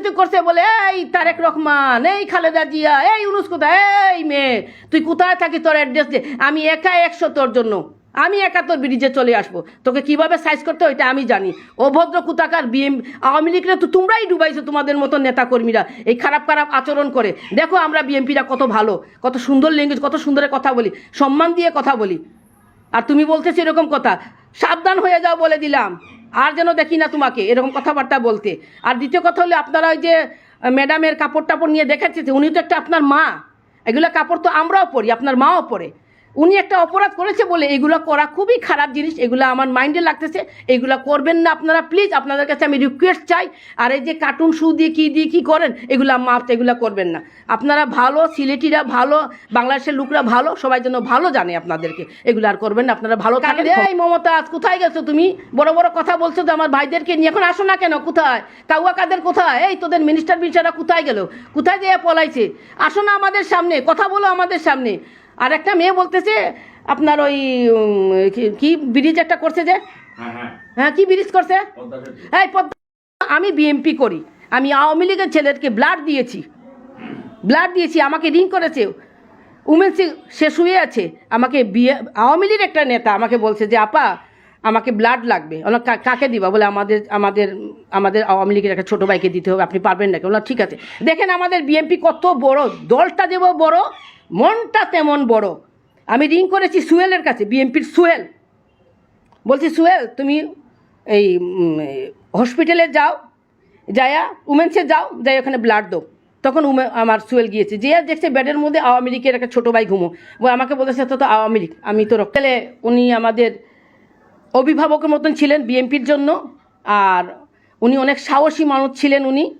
চেঁচামেচি করছে বলে, এই তারেক রহমান, এই খালেদা জিয়া, এই ইউনুস কোথায়? এই মেয়ে, তুই কোথায় থাকি তোর অ্যাড্রেস দে আমি একা একশো তোর জন্য, আমি একা তোর ব্রিজে চলে আসব। তোকে কীভাবে সাইজ করতে হয় এটা আমি জানি। অভদ্র কুতাকার বিএম আওয়ামী লীগরা তো তোমরাই ডুবাইছো তোমাদের মতো নেতাকর্মীরা। এই খারাপ খারাপ আচরণ করে। দেখো আমরা বিএমপিরা কত ভালো, কত সুন্দর ল্যাঙ্গুয়েজ কত সুন্দরে কথা বলি, সম্মান দিয়ে কথা বলি। আর তুমি বলতেছো এরকম কথা, সাবধান হয়ে যাও বলে দিলাম। আর যেন দেখি না তোমাকে, এরকম কথাবার্তা বলতে। আর দ্বিতীয় কথা হলো, আপনারা ওই যে ম্যাডামের কাপড় টাপড় নিয়ে দেখাচ্ছে উনি তো একটা আপনার মা। এগুলো কাপড় তো আমরাও পরি, আপনার মাও পরে। উনি একটা অপরাধ করেছে বলে এগুলো করা খুবই খারাপ জিনিস এগুলো আমার মাইন্ডে লাগতেছে এগুলো করবেন না আপনারা প্লিজ আপনাদের কাছে আমি রিকোয়েস্ট চাই। আর এই যে কার্টুন শু দিয়ে কী দিয়ে কী করেন এগুলো মাপ এগুলো করবেন না। আপনারা ভালো সিলেটিরা ভালো বাংলাদেশের লোকরা ভালো সবাই জন্য ভালো জানে আপনাদেরকে। এগুলো আর করবেন না আপনারা ভালো থাকেন এই মমতা আজ কোথায় গেছো তুমি? বড় বড় কথা বলছো তো আমার ভাইদেরকে নিয়ে। এখন আসো না কেন? কোথায়? কাউয়া কাদের কোথায়? এই তোদের মিনিস্টার মিনিস্টাররা কোথায় গেল? কোথায় যেয়ে পলাইছে? আসো না আমাদের সামনে কথা বলো আমাদের সামনে। আর একটা মেয়ে বলতেছে আপনার ওই কি- ব্রিজ একটা করছে যে? হ্যাঁ হ্যাঁ। হ্যাঁ কি ব্রিজ করছে? হ্যাঁ পদ্মা আমি বিএমপি করি। আমি আওয়ামী লীগের ছেলেকে ব্লাড দিয়েছি। ব্লাড দিয়েছি আমাকে রিং করেছে। উমেন সিং সে শুয়ে আছে। আমাকে বিয়ে আওয়ামী লীগের একটা নেতা আমাকে বলছে যে আপা আমাকে ব্লাড লাগবে। "কা- কাকে দিবা? বলে আমাদের আমাদের আমাদের আওয়ামী লীগের একটা ছোটো ভাইকে দিতে হবে, আপনি পারবেন নাকি? বললাম ঠিক আছে। দেখেন আমাদের বিএমপি কত বড়, দলটা যেমন বড়, মনটা তেমন বড়। আমি রিং করেছি সুয়েলের কাছে বিএমপির সুয়েল বলছি সুয়েল তুমি এই হসপিটালে যাও, যায়া উমেন্সে যাও, যাই ওখানে ব্লাড দাও। তখন উমে, আমার সুয়েল গিয়েছে, যে আর দেখছে বেডের মধ্যে আওয়ামী লীগের একটা ছোটো ভাই ঘুমো। আমাকে বলেছে তো তো আওয়ামী লীগ, আমি তো রক্তালে উনি আমাদের অভিভাবকের মতন ছিলেন বিএনপির জন্য, আর উনি অনেক সাহসী মানুষ ছিলেন উনি।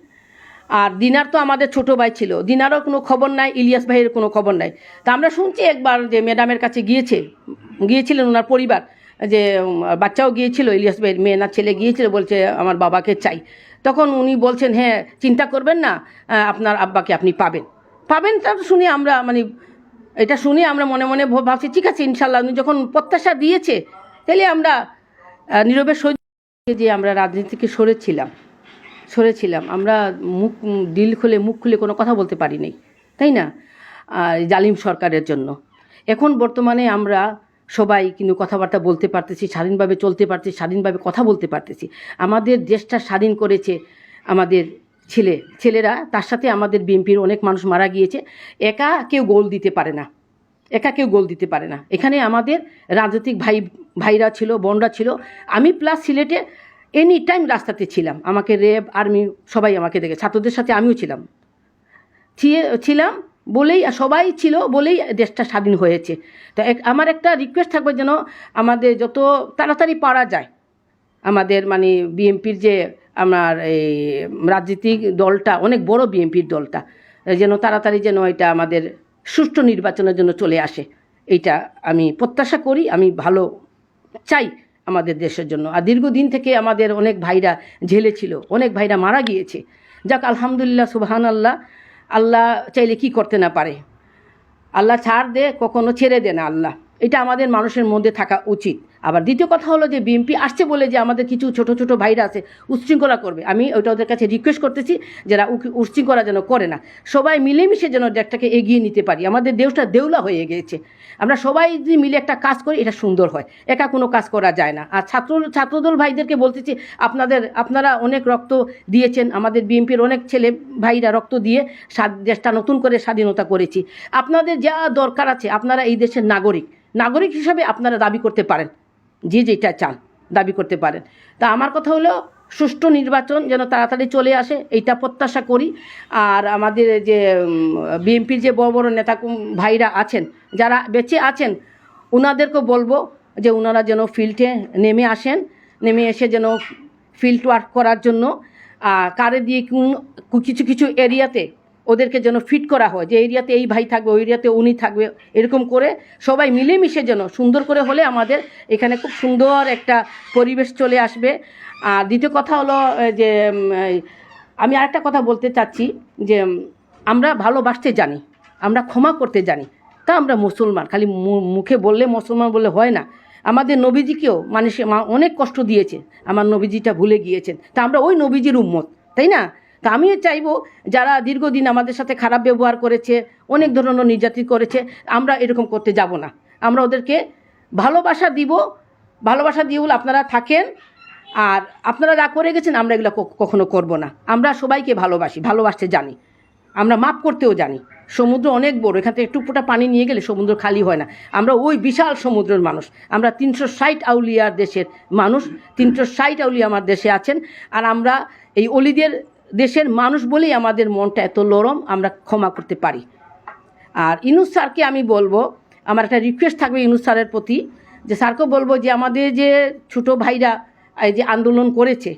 আর দিনার তো আমাদের ছোট ভাই ছিল। দিনারও কোনো খবর নাই, ইলিয়াস ভাইয়ের কোনো খবর নাই। তা আমরা শুনছি একবার যে ম্যাডামের কাছে গিয়েছে, গিয়েছিলেন ওনার পরিবার, যে বাচ্চাও গিয়েছিল, ইলিয়াস ভাইয়ের মেয়ে না, ছেলে গিয়েছিল, বলছে আমার বাবাকে চাই। তখন উনি বলছেন হ্যাঁ চিন্তা করবেন না আপনার আব্বাকে আপনি পাবেন। পাবেন তা শুনে আমরা মানে এটা শুনে আমরা মনে মনে ভাব- ভাবছি, ঠিক আছে, ইনশাল্লাহ। উনি যখন প্রত্যাশা দিয়েছে তাহলে আমরা নীরবে সহ্য যে আমরা রাজনীতি থেকে সরেছিলাম। সরেছিলাম। আমরা মুখ, দিল খুলে, মুখ খুলে কোনো কথা বলতে পারি নাই তাই না? জালিম সরকারের জন্য। এখন বর্তমানে আমরা সবাই কিন্তু কথাবার্তা বলতে পারতেছি, স্বাধীনভাবে চলতে পারতেছি, স্বাধীনভাবে কথা বলতে পারতেছি। আমাদের দেশটা স্বাধীন করেছে আমাদের ছেলে, ছেলেরা, তার সাথে আমাদের বিএনপির অনেক মানুষ মারা গিয়েছে। একা কেউ গোল দিতে পারে না। একা কেউ গোল দিতে পারে না। এখানে আমাদের রাজনৈতিক ভাই, ভাইরা ছিল, বোনরা ছিল। আমি প্লাস সিলেটে এনি টাইম রাস্তাতে ছিলাম। আমাকে রেব আর্মি সবাই আমাকে দেখে, ছাত্রদের সাথে আমিও ছিলাম। ছিলাম বলেই সবাই ছিল বলেই দেশটা স্বাধীন হয়েছে। তো এক- আমার একটা রিকোয়েস্ট থাকবে যেন আমাদের যত তাড়াতাড়ি পারা যায়, আমাদের মানে বিএনপির যে আমার এই রাজনীতিক দলটা, অনেক বড় বিএনপির দলটা, যেন তাড়াতাড়ি যেন এটা আমাদের সুষ্ঠু নির্বাচনের জন্য চলে আসে। এটা আমি প্রত্যাশা করি, আমি ভালো চাই আমাদের দেশের জন্য। আর দীর্ঘদিন থেকে আমাদের অনেক ভাইরা ঝেলেছিল অনেক ভাইরা মারা গিয়েছে। যাক, আলহামদুলিল্লাহ সুবাহান আল্লাহ আল্লাহ চাইলে কি করতে না পারে। আল্লাহ ছাড় দে, কখনো ছেড়ে দে না আল্লাহ। এটা আমাদের মানুষের মধ্যে থাকা উচিত। আবার দ্বিতীয় কথা হলো যে বিএনপি আসছে বলে যে আমাদের কিছু ছোট ছোট ভাইরা আছে উচ্ছৃঙ্খলা করবে। আমি ওইটা ওদের কাছে রিকোয়েস্ট করতেছি যারা উচ্ছৃঙ্খলা যেন করে না। সবাই মিলেমিশে যেন দেশটাকে এগিয়ে নিতে পারি। আমাদের দেশটা দেউলা হয়ে গিয়েছে। আমরা সবাই যদি মিলে একটা কাজ করি, এটা সুন্দর হয়। একা কোনো কাজ করা যায় না। আর ছাত্র, ছাত্রদল ভাইদেরকে বলতেছি, আপনাদের, আপনারা অনেক রক্ত দিয়েছেন। আমাদের বিএনপির অনেক ছেলে ভাইরা রক্ত দিয়ে দেশটা নতুন করে স্বাধীনতা করেছি। আপনাদের যা দরকার আছে, আপনারা এই দেশের নাগরিক। নাগরিক হিসাবে আপনারা দাবি করতে পারেন। যে যেটা চান, দাবি করতে পারেন। তা আমার কথা হলো, সুষ্ঠু নির্বাচন যেন তাড়াতাড়ি চলে আসে, এইটা প্রত্যাশা করি। আর আমাদের যে বিএনপির যে বড় বড় নেতা ভাইরা আছেন, যারা বেঁচে আছেন ওনাদেরকে বলব যে ওনারা যেন ফিল্ডে নেমে আসেন, নেমে এসে যেন ফিল্ড ওয়ার্ক করার জন্য কারে দিয়ে কিছু কিছু এরিয়াতে ওদেরকে যেন ফিট করা হয়, যে এরিয়াতে এই ভাই থাকবে, ওই এরিয়াতে উনি থাকবে, এরকম করে সবাই মিলেমিশে যেন সুন্দর করে হলে আমাদের এখানে খুব সুন্দর একটা পরিবেশ চলে আসবে। আর দ্বিতীয় কথা হলো যে আমি আরেকটা কথা বলতে চাচ্ছি, যে আমরা ভালোবাসতে জানি, আমরা ক্ষমা করতে জানি, তা আমরা মুসলমান, খালি মুখে বললে মুসলমান বললে হয় না। আমাদের নবীজিকেও মানুষে অনেক কষ্ট দিয়েছে, আমার নবীজিটা ভুলে গিয়েছেন, তা আমরা ওই নবীজির উম্মত, তাই না? তা আমিও চাইব যারা দীর্ঘদিন আমাদের সাথে খারাপ ব্যবহার করেছে, অনেক ধরনের নির্যাতিত করেছে, আমরা এরকম করতে যাব না। আমরা ওদেরকে ভালোবাসা দিব, ভালোবাসা দিয়ে আপনারা থাকেন, আর আপনারা যা করে গেছেন আমরা এগুলো কখনো করব না। আমরা সবাইকে ভালোবাসি, ভালোবাসতে জানি। আমরা মাপ করতেও জানি। সমুদ্র অনেক বড়, এখান থেকে একটু ফোঁটা পানি নিয়ে গেলে সমুদ্র খালি হয় না। আমরা ওই বিশাল সমুদ্রের মানুষ। আমরা তিনশো ষাট আউলিয়ার দেশের মানুষ, তিনশো ষাট আউলিয়া আমার দেশে আছেন, আর আমরা এই অলিদের দেশের মানুষ বলেই আমাদের মনটা এত নরম, আমরা ক্ষমা করতে পারি। আর ইনুস স্যারকে আমি বলব, আমার একটা রিকোয়েস্ট থাকবে ইনুস স্যারের প্রতি, যে স্যারকে বলব যে আমাদের যে ছোটো ভাইরা, এই যে আন্দোলন করেছে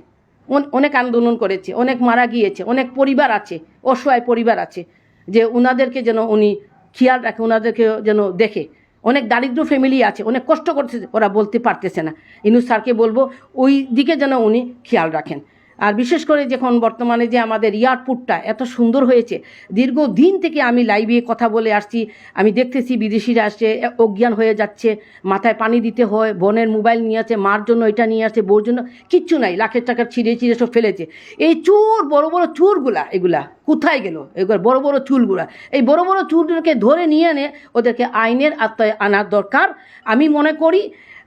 অনেক আন্দোলন করেছে, অনেক মারা গিয়েছে, অনেক পরিবার আছে, অসহায় পরিবার আছে, যে ওনাদেরকে যেন উনি খেয়াল রাখে ওনাদেরকে যেন দেখে। অনেক দারিদ্র ফ্যামিলি আছে, অনেক কষ্ট করছে ওরা বলতে পারতেছে না। ইনুস স্যারকে বলব, ওই দিকে যেন উনি খেয়াল রাখেন। আর বিশেষ করে যখন বর্তমানে যে আমাদের এয়ারপোর্টটা এত সুন্দর হয়েছে দীর্ঘ দিন থেকে আমি লাইভে কথা বলে আসছি, আমি দেখতেছি বিদেশিরা আসছে অজ্ঞান হয়ে যাচ্ছে, মাথায় পানি দিতে হয়, বোনের মোবাইল নিয়ে আছে, মার জন্য এটা নিয়ে আসছে বোর জন্য, কিচ্ছু নাই, লাখের টাকা ছিঁড়ে ছিঁড়ে সব ফেলেছে। এই চুর, বড় বড় চুরগুলা, এগুলা কোথায় গেল? এগুলো বড় বড় চুলগুলা। এই বড় বড় চুলগুলোকে ধরে নিয়ে এনে ওদেরকে আইনের আত্মায় আনার দরকার। আমি মনে করি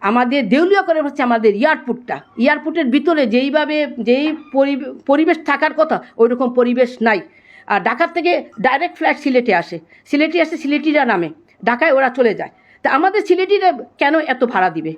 আমাদের দেউলিয়া করে হচ্ছে আমাদের এয়ারপোর্টটা। এয়ারপোর্টের ভিতরে যেইভাবে, যেই পরি- পরিবেশ থাকার কথা ওই রকম পরিবেশ নাই। আর ঢাকার থেকে ডাইরেক্ট ফ্লাইট সিলেটে আসে। সিলেটে আসে সিলেটিরা নামে। ঢাকায় ওরা চলে যায়। তা আমাদের সিলেটিরা কেন এত ভাড়া দিবে?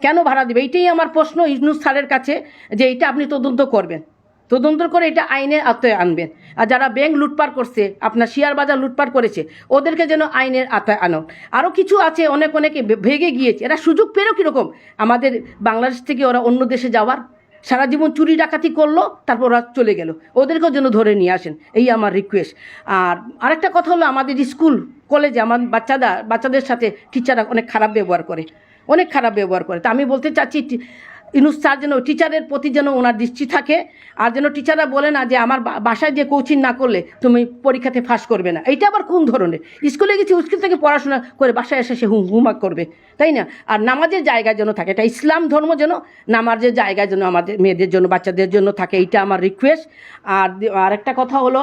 কেন ভাড়া দিবে? এইটাই আমার প্রশ্ন ইউনুস স্যারের কাছে যে এটা আপনি তদন্ত করবেন। তদন্ত করে এটা আইনের আওতায় আনবেন। আর যারা ব্যাংক লুটপাট করছে, আপনার শেয়ার বাজার লুটপাট করেছে, ওদেরকে যেন আইনের আওতায় আনো আরও কিছু আছে, অনেক অনেকে ভেগে গিয়েছে। এরা সুযোগ পেল কীরকম? আমাদের বাংলাদেশ থেকে ওরা অন্য দেশে যাওয়ার, সারা জীবন চুরি ডাকাতি করল, তারপর ওরা চলে গেল। ওদেরকেও যেন ধরে নিয়ে আসেন, এই আমার রিকোয়েস্ট আর আরেকটা কথা হলো, আমাদের স্কুল কলেজে আমার বাচ্চারা বাচ্চাদের সাথে টিচাররা অনেক খারাপ ব্যবহার করে। অনেক খারাপ ব্যবহার করে। তা আমি বলতে চাচ্ছি ইনুস স্যার যেন টিচারের প্রতি যেন ওনার দৃষ্টি থাকে। আর যেন টিচাররা বলে না যে, আমার বাসায় যে কোচিং না করলে তুমি পরীক্ষাতে ফাঁস করবে না। এটা আবার কোন ধরনের? স্কুলে গেছি স্কুল থেকে পড়াশোনা করে বাসায় এসে সে হুম হুমাক করবে, তাই না? আর নামাজের জায়গা যেন থাকে, এটা ইসলাম ধর্ম যেন, নামাজের জায়গা যেন আমাদের মেয়েদের জন্য, বাচ্চাদের জন্য থাকে, এইটা আমার রিকোয়েস্ট আর আরেকটা কথা হলো